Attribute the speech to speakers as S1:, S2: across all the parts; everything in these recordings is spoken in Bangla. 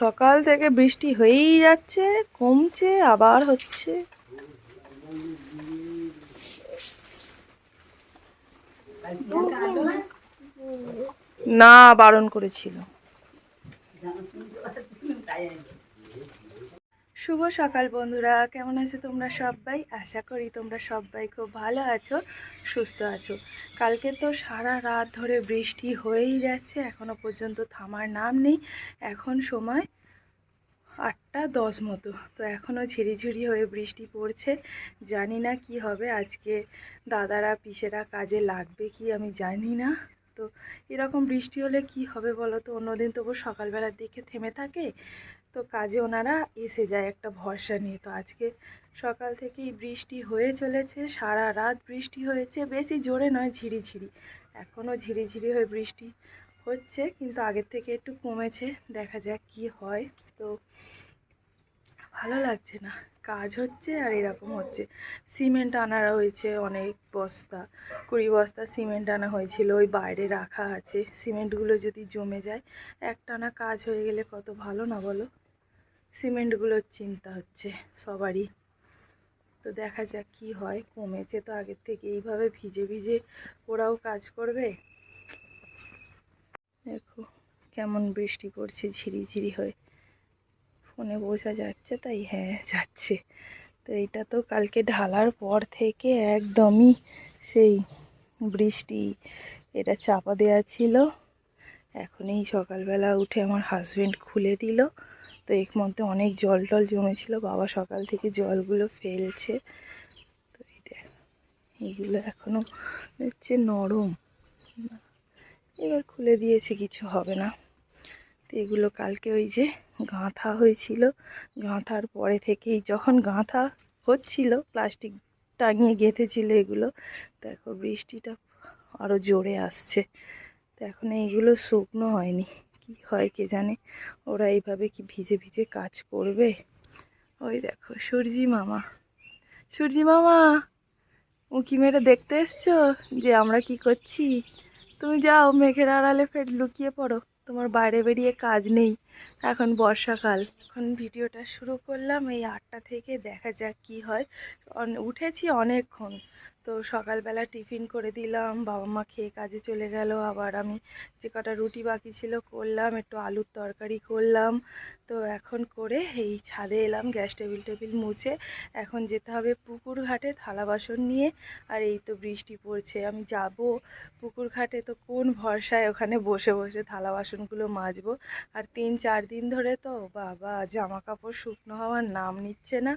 S1: সকাল থেকে বৃষ্টি হয়েই যাচ্ছে কমছে আবার হচ্ছে। না বারণ করেছিল। শুভ সকাল বন্ধুরা। কেমন আছো তোমরা সবাই? আশা করি তোমরা সবাই খুব ভালো আছো, সুস্থ আছো। কালকে তো সারা রাত ধরে বৃষ্টি হয়েই যাচ্ছে, এখনও পর্যন্ত থামার নাম নেই। এখন সময় আটটা দশ মতো। তো এখনও ঝিরিঝিরি হয়ে বৃষ্টি পড়ছে, জানি না কি হবে। আজকে দাদারা, পিসেরা কাজে লাগবে কি আমি জানি না। তো এরকম বৃষ্টি হলে কি হবে বলো তো? অন্যদিন তবু সকালবেলার দিকে থেমে থাকে। তো কাজে ওনারা এসে যায় একটা ভরসা নিয়ে। তো আজকে সকাল থেকেই বৃষ্টি হয়ে চলেছে, সারা রাত বৃষ্টি হয়েছে, বেশি জোরে নয়, ঝিরিঝিরি। এখনও ঝিরিঝিরি হয়ে বৃষ্টি হচ্ছে, কিন্তু আগের থেকে একটু কমেছে, দেখা যাক কি হয়। তো ভালো লাগছে না, কাজ হচ্ছে আর এরকম হচ্ছে। সিমেন্ট আনা হয়েছে অনেক বস্তা, কুড়ি বস্তা সিমেন্ট আনা হয়েছিল, ওই বাইরে রাখা আছে। সিমেন্টগুলো যদি জমে যায়, একটানা কাজ হয়ে গেলে কত ভালো না বলো? সিমেন্টগুলোর চিন্তা হচ্ছে সবারই। তো দেখা যাক কি হয়, কমেছে তো আগের থেকে। এইভাবে ভিজে ভিজে ওরাও কাজ করবে? দেখো কেমন বৃষ্টি পড়ছে, ঝিরিঝিরি হয়ে। ফোনে বোঝা যাচ্ছে তাই হ্যাঁ যাচ্ছে। তো এইটা তো কালকে ঢালার পর থেকে একদমই সেই বৃষ্টি, এটা চাপা দেওয়া ছিল। এখন এই সকালবেলা উঠে আমার হাজবেন্ড খুলে দিল। তো এর মধ্যে অনেক জল টল জমেছিল। বাবা সকাল থেকে জলগুলো ফেলছে। তো এই দেখ, এইগুলো এখনও হচ্ছে নরম। এবার খুলে দিয়েছে, কিছু হবে না। তো এগুলো কালকে ওই যে গাঁথা হয়েছিল। গাঁথার পরে থেকেই যখন গাঁথা হচ্ছিল, প্লাস্টিক টাঙিয়ে গেঁথেছিল এগুলো, দেখো বৃষ্টিটা আরও জোরে আসছে। তো এখন এইগুলো শুকনো হয়নি। কি হয় কে জানে? ওরা এইভাবে কি ভিজে ভিজে কাজ করবে? ওই দেখো, সূর্যি মামা। সূর্যি মামা, উঁকি মেরে দেখতে এসছো যে আমরা কি করছি? তুমি যাও, মেঘের আড়ালে ফের লুকিয়ে পড়ো। তোমার বাইরে বেরিয়ে কাজ নেই। এখন বর্ষাকাল। এখন ভিডিওটা শুরু করলাম, এই আটটা থেকে দেখা যাক কি হয়। উঠেছি অনেকক্ষণ। তো সকালবেলা টিফিন করে দিলাম, বাবা মা খেয়ে কাজে চলে গেল, আবার আমি যে কটা রুটি বাকি ছিল করলাম, একটু আলুর তরকারি করলাম, তো এখন করে এই ছাদে এলাম, গ্যাস টেবিল টেবিল মুছে, এখন যেতে হবে পুকুর ঘাটে থালা বাসন নিয়ে, আর এই তো বৃষ্টি পড়ছে, আমি যাব পুকুর ঘাটে তো কোন ভরসায় ওখানে বসে বসে থালা বাসনগুলো মাজবো, আর তিন চার দিন ধরে তো বাবা জামা কাপড় শুকনো হওয়ার নাম নিচ্ছে না,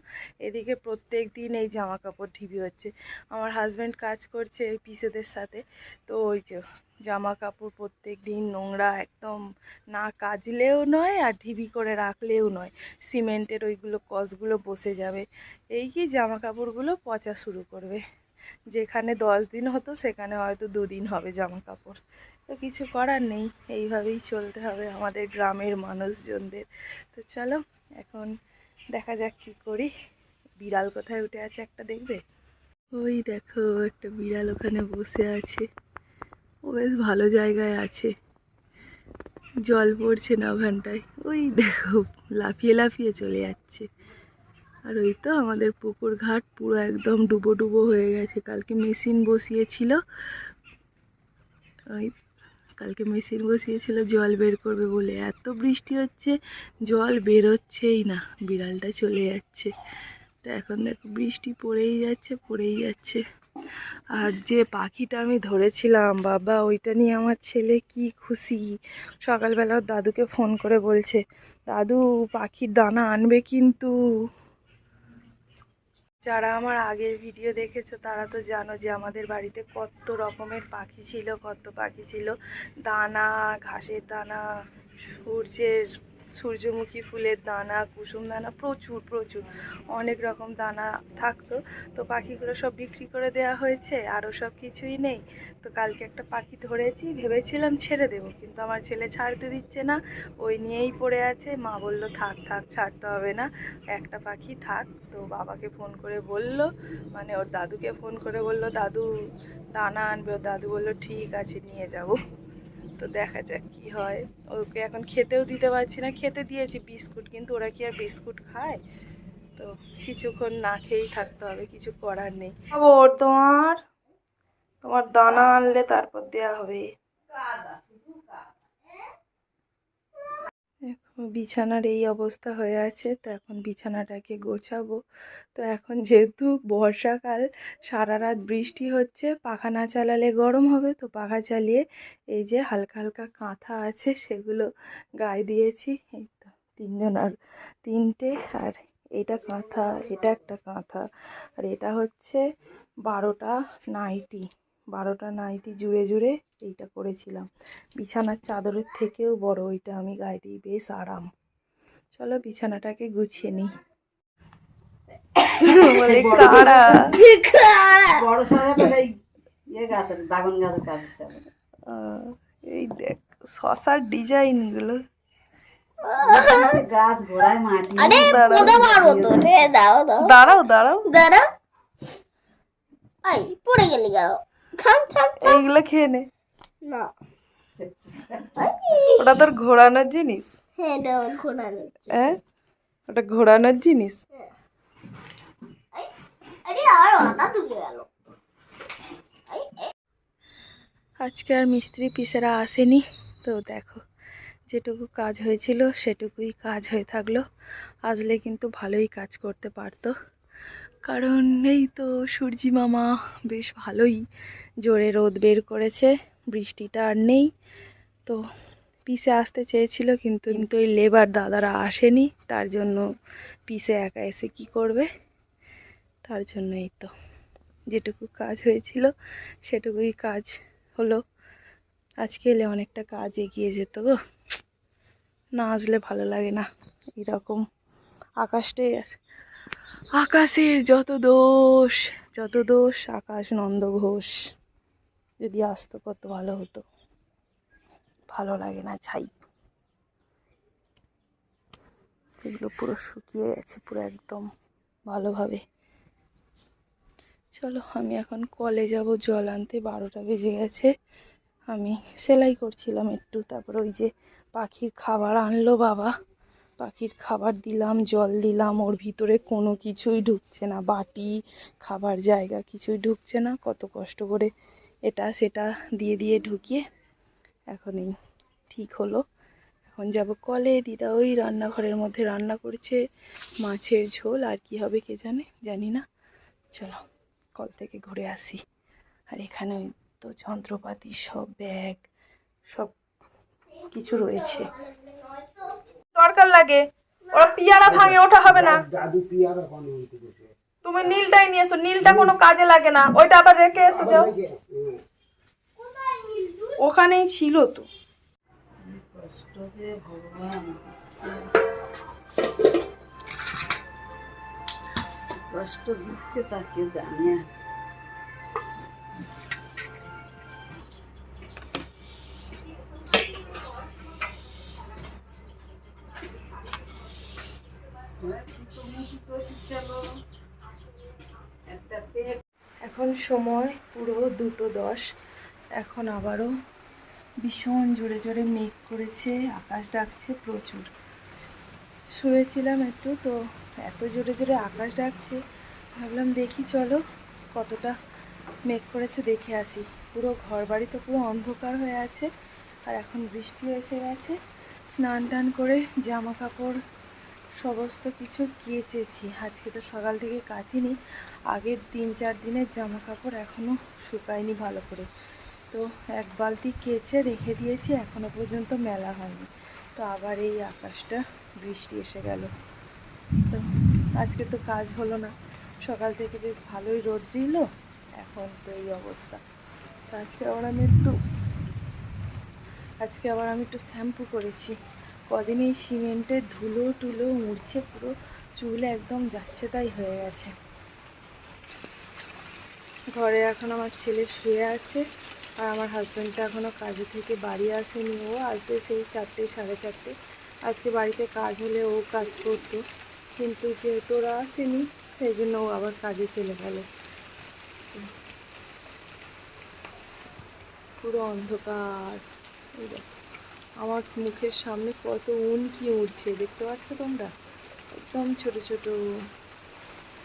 S1: এদিকে প্রত্যেক দিন এই জামা কাপড় ঢিবি হচ্ছে, আমার হাজব্যান্ড কাজ করছে এই পিসেদের সাথে। তো ওই যে জামা কাপড় প্রত্যেক দিন নোংরা একদম না কাজলেও নয় আর ঢিবি করে রাখলেও নয়। সিমেন্টের ওইগুলো কসগুলো বসে যাবে। এই কি জামা কাপড়গুলো পচা শুরু করবে। যেখানে দশ দিন হতো সেখানে হয়তো দুদিন হবে জামা কাপড়। তো কিছু করার নেই, এইভাবেই চলতে হবে আমাদের গ্রামের মানুষজনদের। তো চলো, এখন দেখা যাক কী করি। বিড়াল কোথায় উঠে আছে একটা দেখবে? ওই দেখো, একটা বিড়াল ওখানে বসে আছে। ও বেশ ভালো জায়গায় আছে। জল পড়ছে না ওখানটায়। ওই দেখো, লাফিয়ে লাফিয়ে চলে যাচ্ছে। আর ওই তো আমাদের পুকুর ঘাট পুরো একদম ডুবো ডুবো হয়ে গেছে। কালকে মেশিন বসিয়েছিল। ওই কালকে মেশিন বসিয়েছিল, জল বের করবে বলে। এত বৃষ্টি হচ্ছে, জল বেরোচ্ছেই না। বিড়ালটা চলে যাচ্ছে। তো এখন দেখো বৃষ্টি পড়েই যাচ্ছে পড়েই যাচ্ছে। আর যে পাখিটা আমি ধরেছিলাম, বাবা, ওইটা নিয়ে আমার ছেলে কি খুশি। সকালবেলা দাদুকে ফোন করে বলছে, দাদু, পাখির দানা আনবে কিন্তু। যারা আমার আগের ভিডিও দেখেছ, তারা তো জানো যে আমাদের বাড়িতে কত রকমের পাখি ছিল, কত পাখি ছিল। দানা, ঘাসের দানা, সূর্যের সূর্যমুখী ফুলের দানা, কুসুম দানা, প্রচুর প্রচুর। অনেক রকম দানা থাকতো। তো পাখিগুলো সব বিক্রি করে দেওয়া হয়েছে, আরও সব কিছুই নেই। তো কালকে একটা পাখি ধরেছি, ভেবেছিলাম ছেড়ে দেবো, কিন্তু আমার ছেলে ছাড়তে দিচ্ছে না। ওই নিয়েই পড়ে আছে। মা বলল, থাক থাক, ছাড়তে হবে না। একটা পাখি থাক। তো বাবাকে ফোন করে বলল মানে ওর দাদুকে ফোন করে বলল, দাদু, দানা আনবে। ওর দাদু বলল, ঠিক আছে, নিয়ে যাব। তো দেখা যাক কি হয়। ওকে এখন খেতেও দিতে পারছি না। খেতে দিয়েছি বিস্কুট কিন্তু ওরা কি আর বিস্কুট খায়? তো কিছুক্ষণ না খেয়েই থাকতে হবে কিছু করার নেই। খবর তোমার। তোমার দানা আনলে তারপর দেওয়া হবে এখন বিছানার এই অবস্থা হয়ে আছে, তো এখন বিছানাটাকে গোছাবো। তো এখন যেহেতু বর্ষাকাল সারা রাত বৃষ্টি হচ্ছে, পাখা না চালালে গরম হবে, তো পাখা চালিয়ে এই যে হালকা হালকা কাঁথা আছে, সেগুলো গায়ে দিয়েছি। এই তো তিনজন আর তিনটে, আর এটা কাঁথা, এটা একটা কাঁথা, আর এটা হচ্ছে বারোটা নাইটি। বারোটা নাইটি জুড়ে জুড়ে এইটা করেছিলাম বিছানার চাদরের থেকেও বড় ওইটা আমি গায়ে দিই বেশ আরাম। চলো বিছানাটাকে গুছিয়ে নিই।
S2: এই ইয়ে
S1: দেখ শশার ডিজাইনগুলো।
S2: এই গাছ গোড়ায় মাটি
S3: আরে কোদা মারো তো রে দাও দাও
S1: দাঁড়াও দাঁড়াও।
S3: দাঁড়া পড়ে গেলি থাম
S1: এইগুলো খেয়ে নে।
S3: না।
S1: ওটা তোর ঘোরানোর জিনিস?
S3: হ্যাঁ
S1: হ্যাঁ? ওটা ঘোরানোর জিনিস?
S3: গেল।
S1: আজকে আর মিস্ত্রি পিসেরা আসেনি। তো দেখো যেটুকু কাজ হয়েছিল সেটুকুই কাজ হয়ে থাকল। আসলে কিন্তু ভালোই কাজ করতে পারতো। কারণ এই তো সূর্যি মামা বেশ ভালোই জোরে রোদ বের করেছে, বৃষ্টিটা আর নেই। তো পিসে আসতে চেয়েছিল কিন্তু কিন্তু ওই লেবার দাদারা আসেনি, তার জন্য পিসে একা এসে কি করবে? তার জন্য এই তো যেটুকু কাজ হয়েছিল, সেটুকুই কাজ হলো। আজকে এলে অনেকটা কাজ এগিয়ে যেত গো। না আসলে ভালো লাগে না, এরকম আকাশের আকাশের যত দোষ যত দোষ, আকাশ নন্দ ঘোষ। যদি আসতো কত ভালো হতো। ভালো লাগে না ছাই। এগুলো পুরো শুকিয়ে গেছে পুরো একদম ভালোভাবে। চলো, আমি এখন কলে যাব, জল আনতে। বারোটা বেজে গেছে। আমি সেলাই করছিলাম একটু। তারপর ওই যে পাখির খাবার আনলো বাবা। পাখির খাবার দিলাম, জল দিলাম, ওর ভিতরে কোনো কিছুই ঢুকছে না। বাটি, খাবার জায়গা কিছুই ঢুকছে না। কত কষ্ট করে এটা সেটা দিয়ে দিয়ে ঢুকিয়ে এখন এই ঠিক হলো। এখন যাব কলে। দিদা ওই রান্নাঘরের মধ্যে রান্না করছে মাছের ঝোল। আর কি হবে কে জানে? জানি না। চলো কল থেকে ঘুরে আসি। আর এখানে তো যন্ত্রপাতি, সব ব্যাগ, সব কিছু রয়েছে। দরকার লাগে। ওরা পিয়ারা ভাঙে ওটা হবে না। তুমি নীলটাই নিয়ে এসো নীলটা কোনো কাজে লাগে না। ওইটা আবার রেখে এসো যাও। ওখানেই ছিল তো।
S2: কষ্ট যে ভগবান কষ্ট দিচ্ছে তাকে জানে আর।
S1: সময়, পুরো দুটো দশ। এখন আবারও ভীষণ জোরে জোরে মেঘ করেছে, আকাশ ডাকছে প্রচুর। শুয়েছিলাম একটু, তো এত জোরে জোরে আকাশ ডাকছে। ভাবলাম দেখি চলো কতটা মেঘ করেছে দেখে আসি। পুরো ঘর বাড়ি তো পুরো অন্ধকার হয়ে আছে, আর এখন বৃষ্টি এসে গেছে। স্নান টান করে জামা কাপড় সমস্ত কিছু কেচেছি। আজকে তো সকাল থেকে কাচিনি, আগের তিন চার দিনের জামা কাপড় এখনও শুকায়নি ভালো করে। তো এক বালতি কেচে রেখে দিয়েছি এখনও পর্যন্ত মেলা হয়নি। তো আবার এই আকাশটা বৃষ্টি এসে গেল। তো আজকে তো কাজ হলো না। সকাল থেকে বেশ ভালোই রোদ দিল, এখন তো এই অবস্থা। তো আজকে আবার আমি একটু, আজকে আবার আমি একটু শ্যাম্পু করেছি। কদিন এই সিমেন্টের ধুলো টুলো উড়ছে পুরো চুল একদম যাচ্ছে তাই হয়ে গেছে। ঘরে এখন আমার ছেলে শুয়ে আছে আর আমার হাজব্যান্ডটা এখনও কাজে থেকে বাড়ি আসেনি। ও আসবে সেই চারটে, সাড়ে চারটে। আজকে বাড়িতে কাজ হলে ও কাজ করতো। কিন্তু যেহেতু ওরা আসেনি, সেই জন্য ও আবার কাজে চলে গেল। পুরো অন্ধকার। এই দেখো। আমার মুখের সামনে কত উন কি উড়ছে, দেখতে পাচ্ছ তোমরা? একদম ছোট ছোট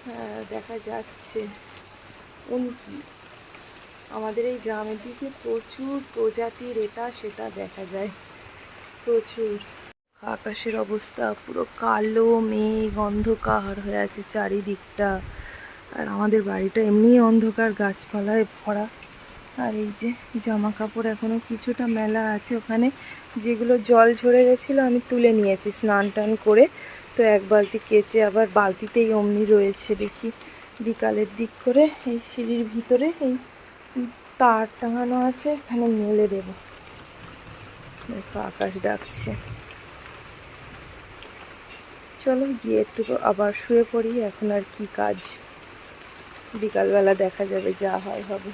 S1: হ্যাঁ দেখা যাচ্ছে। উনকি আমাদের এই গ্রামের দিকে প্রচুর প্রজাতির এটা সেটা দেখা যায়। প্রচুর। আকাশের অবস্থা পুরো কালো, মেঘ, অন্ধকার হয়ে আছে চারিদিকটা। আর আমাদের বাড়িটা এমনি অন্ধকার, গাছপালায় ভরা। আর এই যে জামা কাপড় এখনও কিছুটা মেলা আছে ওখানে। যেগুলো জল ঝরে গেছিল আমি তুলে নিয়েছি স্নান টান করে। তো এক বালতি কেচে আবার বালতিতেই অমনি রয়েছে দেখি। বিকালের দিক করে এই সিঁড়ির ভিতরে এই তার টাঙানো আছে, এখানে মেলে দেবো। দেখো আকাশ ডাকছে। চলো গিয়ে একটু আবার শুয়ে পড়ি, এখন আর কি কাজ। বিকালবেলা দেখা যাবে যা হয় হবে।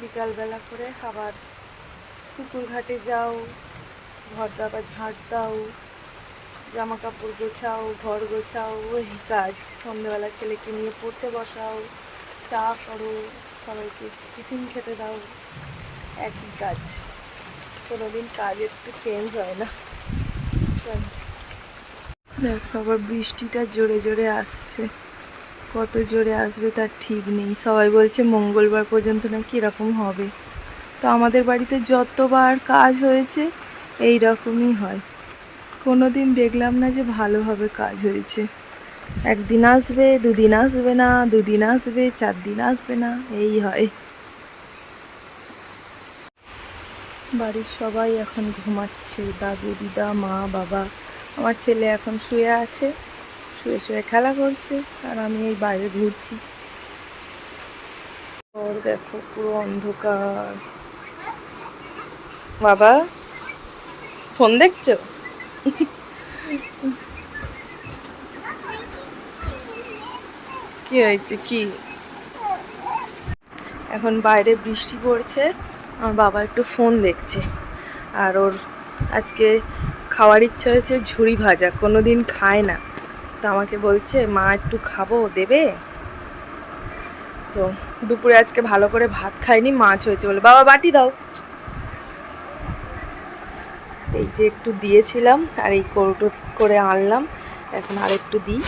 S1: বিকালবেলা করে আবার পুকুর ঘাটে যাও, ঘর দাবা ঝাঁট দাও জামা কাপড় গোছাও, ঘর গোছাও ওই কাজ। সন্ধ্যেবেলা ছেলেকে নিয়ে পড়তে বসাও, চা করো, সবাইকে টিফিন খেতে দাও। একই কাজ। কোনোদিন কাজ একটু চেঞ্জ হয় না। দেখো আবার বৃষ্টিটা জোরে জোরে আসছে। কত জোরে আসবে তার ঠিক নেই। সবাই বলছে মঙ্গলবার পর্যন্ত নাকি এরকম হবে। তো আমাদের বাড়িতে যতবার কাজ হয়েছে এই রকমই হয়। কোনো দিন দেখলাম না যে ভালোভাবে কাজ হয়েছে। একদিন আসবে, দুদিন আসবে না, দুদিন আসবে চার দিন আসবে না, এই হয়। বাড়ির সবাই এখন ঘুমাচ্ছে। দাদু, দিদা, মা, বাবা, আমার ছেলে এখন শুয়ে আছে। শুয়ে শুয়ে খেলা করছে আর আমি এই বাইরে ঘুরছি। ওর দেখো পুরো অন্ধকার। বাবা, ফোন দেখছ? কি হয়েছে, কি? এখন বাইরে বৃষ্টি পড়ছে, আমার বাবা একটু ফোন দেখছে। আর ওর আজকে খাওয়ার ইচ্ছা হয়েছে ঝুড়ি ভাজা কোনো দিন খায় না। আমাকে বলছে, মা, একটু খাব, দেবে? তো দুপুরে আজকে ভালো করে ভাত খাইনি, মাছ হয়েছে বলে। বাবা, বাটি দাও। এই যে একটু দিয়েছিলাম আর এই কৌটো করে আনলাম। এখন আর একটু দিই।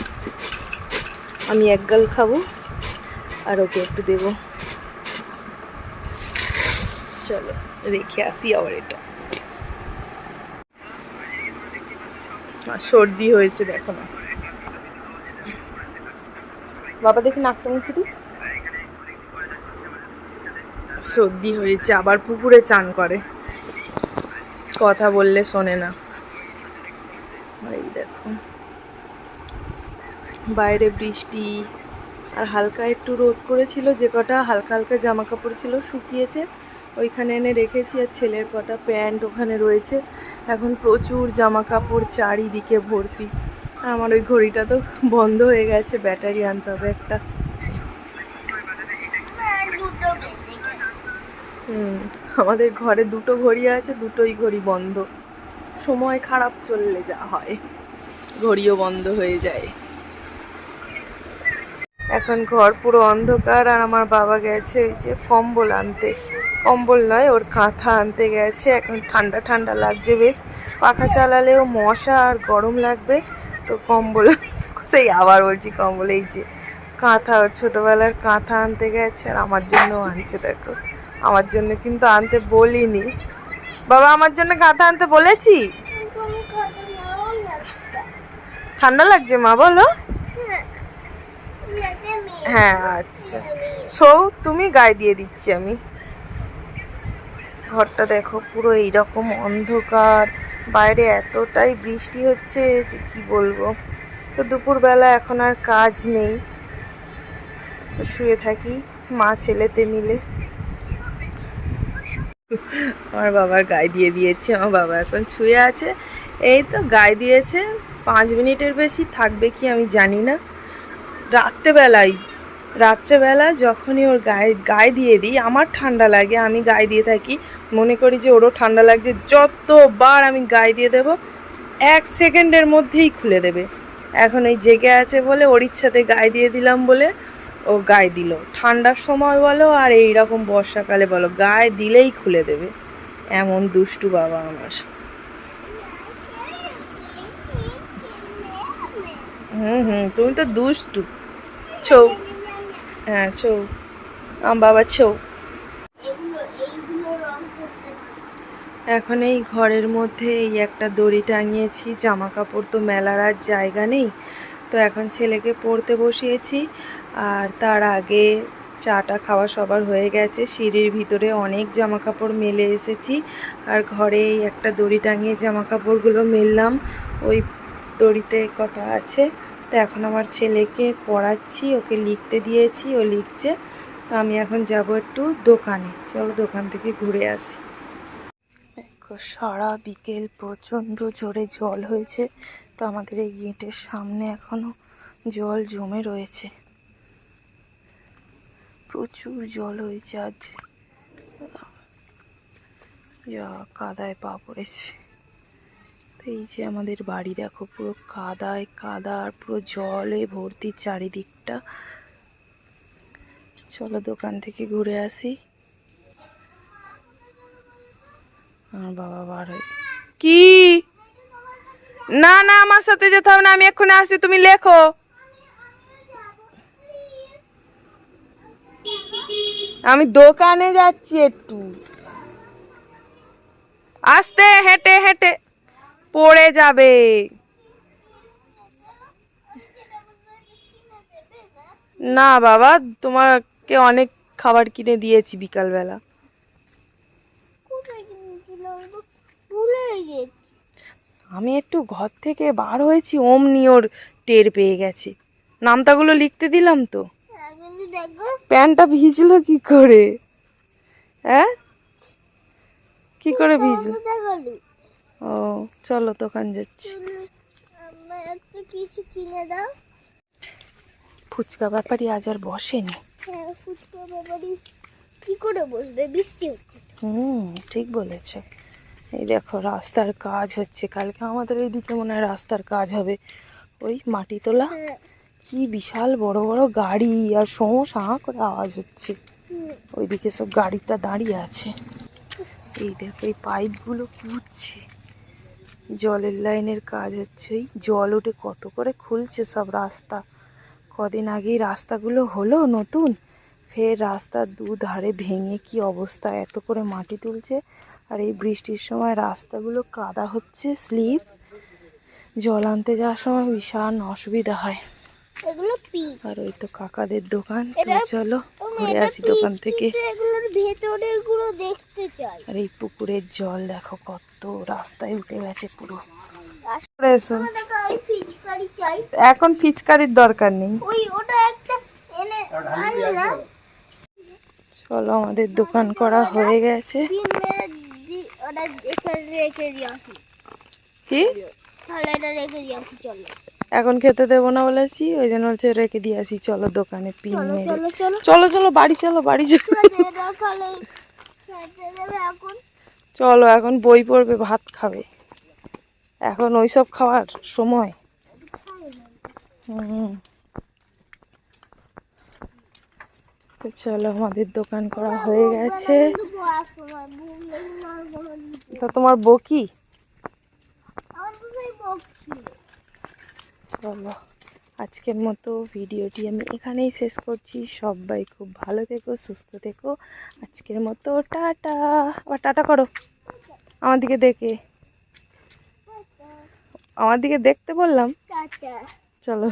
S1: আমি এক গাল খাব আর ওকে একটু দেবো। চলো, রেখে আসি আবার এটা। সর্দি হয়েছে, দেখো না। বাবা দেখি নাকটা মুছে সর্দি হয়েছে, আবার পুকুরে চান করে। কথা বললে শোনে না। এই দেখো। বাইরে বৃষ্টি, আর হালকা একটু রোদ করেছিল, যে কটা হালকা হালকা জামা কাপড় ছিল শুকিয়েছে। ওইখানে এনে রেখেছি, আর ছেলের কটা প্যান্ট ওখানে রয়েছে। এখন প্রচুর জামা কাপড় চারিদিকে ভর্তি। আমার ওই ঘড়িটা তো বন্ধ হয়ে গেছে, ব্যাটারি আনতে হবে একটা। হুম, আমাদের ঘরে দুটো ঘড়ি আছে, দুটোই ঘড়ি বন্ধ। সময় খারাপ চললে যা হয়, ঘড়িও বন্ধ হয়ে যায়। এখন ঘর পুরো অন্ধকার, আর আমার বাবা গেছে ওই যে কম্বল আনতে। কম্বল নয়, ওর কাঁথা আনতে গেছে। এখন ঠান্ডা ঠান্ডা লাগছে, বেশ। পাখা চালালেও মশা আর গরম লাগবে। তো কম্বল, সেই আবার বলছি কম্বল, এই যে কাঁথা, ওর ছোটোবেলার কাঁথা আনতে গেছে আর আমার জন্যও আনছে, দেখো। আমার জন্য কিন্তু আনতে বলিনি। বাবা, আমার জন্য কাঁথা আনতে বলেছি? ঠান্ডা লাগছে মা, বলো। হ্যাঁ আচ্ছা। সৌ তুমি গায়ে দিয়ে দিচ্ছি আমি। ঘরটা দেখো, পুরো এইরকম অন্ধকার। বাইরে এতটাই বৃষ্টি হচ্ছে যে কী বলব? তো দুপুরবেলা এখন আর কাজ নেই। তো শুয়ে থাকি মা, ছেলেতে মিলে। আমার বাবার গায়ে দিয়ে দিয়েছে, আমার বাবা এখন শুয়ে আছে। এই তো গায়ে দিয়েছে, পাঁচ মিনিটের বেশি থাকবে কি আমি জানি না। রাত্রেবেলায় রাত্রেবেলা যখনই ওর গায়ে গায়ে দিয়ে দিই, আমার ঠান্ডা লাগে, আমি গায়ে দিয়ে থাকি, মনে করি যে ওরও ঠান্ডা লাগছে, যতবার আমি গায়ে দিয়ে দেব, এক সেকেন্ডের মধ্যেই খুলে দেবে। এখন এই জেগে আছে বলে ওর ইচ্ছাতে গায়ে দিয়ে দিলাম বলে ও গায়ে দিল। ঠান্ডার সময় বলো আর এই রকম বর্ষাকালে বলো, গায়ে দিলেই খুলে দেবে। এমন দুষ্টু বাবা আমার। হুম হুম, তুমি তো দুষ্টু। ছৌ। হ্যাঁ ছৌ আমার বাবা ছৌ এখন এই ঘরের মধ্যে এই একটা দড়ি টাঙিয়েছি জামা কাপড় তো মেলার আর জায়গা নেই। তো এখন ছেলেকে পড়তে বসিয়েছি আর তার আগে চাটা খাওয়া সবার হয়ে গেছে। সিঁড়ির ভিতরে অনেক জামা কাপড় মেলে এসেছি আর ঘরে এই একটা দড়ি টাঙিয়ে জামা কাপড়গুলো মেললাম। ওই দড়িতে কটা আছে? তো এখন আমার ছেলেকে পড়াচ্ছি, ওকে লিখতে দিয়েছি, ও লিখছে। তো আমি এখন যাব একটু দোকানে। চলো দোকান থেকে ঘুরে আসি। সারা বিকেল প্রচণ্ড জোরে জল হয়েছে। তো আমাদের এই গেটের সামনে এখনও জল জমে রয়েছে। প্রচুর জল হয়েছে আজ। যা কাদায় পা পড়েছে। এই যে আমাদের বাড়ি দেখো, পুরো কাদায় কাদা আর পুরো জলে ভর্তি চারিদিকটা। চলো দোকান থেকে ঘুরে আসি। আমার বাবা বার হয়েছে। কি? না না, আমার সাথে যেতে হবে না, আমি এক্ষুনি আসছি, তুমি লেখো। আমি দোকানে যাচ্ছি একটু। আস্তে, হেঁটে হেঁটে। পড়ে যাবে। না বাবা তোমাকে অনেক খাবার কিনে দিয়েছি বিকালবেলা। আমি একটু ঘর থেকে বার হয়েছি অমনি ওর টের পেয়ে গেছে। নামতাগুলো লিখতে দিলাম তো।
S3: হ্যাঁ,
S1: প্যান্টটা ভিজলো কি করে? হ্যাঁ? কি করে ভিজলো? ও চলো দোকান যাচ্ছি।
S3: কিছু কিনে দাও
S1: ফুচকা ব্যাপারই আজ আর বসেনি।
S3: হ্যাঁ ফুচকা কি করে বসবে? বৃষ্টি হচ্ছে
S1: হুম ঠিক বলেছ। এই দেখো রাস্তার কাজ হচ্ছে। কালকে আমাদের এইদিকে মনে হয় রাস্তার কাজ হবে। ওই মাটি তোলা?
S3: হ্যাঁ।
S1: কি বিশাল বড় বড় গাড়ি আর সমো সাঁ করে আওয়াজ হচ্ছে। ওইদিকে সব গাড়িটা দাঁড়িয়ে আছে। এই দেখো এই পাইপগুলো পুড়ছে জলের লাইনের কাজ হচ্ছে জল উঠে কত করে খুলছে সব রাস্তা। কদিন আগেই রাস্তাগুলো হলো নতুন ফের রাস্তার দুধারে ভেঙে কি অবস্থা এত করে মাটি তুলছে। আর এই বৃষ্টির সময় রাস্তাগুলো কাদা হচ্ছে স্লিপ। জল আনতে যাওয়ার সময় বিশাল অসুবিধা হয়। আর ওই তো কাকাদের দোকান চলো ঘুরে আসি দোকান থেকে।
S3: ভেতরেরগুলো দেখতে চাই।
S1: আর এই পুকুরের জল দেখো কত রাস্তায় উঠে গেছে পুরো। এখন ফিচকারির দরকার নেই।
S3: ওই ওটা একটা এনে আনলে না
S1: চলো আমাদের দোকান করা হয়ে গেছে। কি?
S3: তাহলে এটা রেখে দিয়ে আসি চলো।
S1: এখন খেতে দেবো না বলেছি ওই জন্য হচ্ছে রেখে দিয়ে আসি। চলো দোকানে পিন
S3: চলো
S1: মেরে।
S3: চলো চলো।
S1: বাড়ি চলো বাড়ি চলো। চলো এখন বই পড়বে ভাত খাবে। এখন ওইসব খাওয়ার সময়। হুম। তো চলো আমাদের দোকান করা হয়ে গেছে। তা তোমার বকি
S3: আমার তো সেই বকছি
S1: চলো আজকের মতো ভিডিওটি আমি এখানেই শেষ করছি। সবাই খুব ভালো থেকো সুস্থ থেকো। আজকের মতো টাটা। আবার টাটা করো। আমার দিকে দেখে। আমার দিকে দেখতে বললাম। চলো।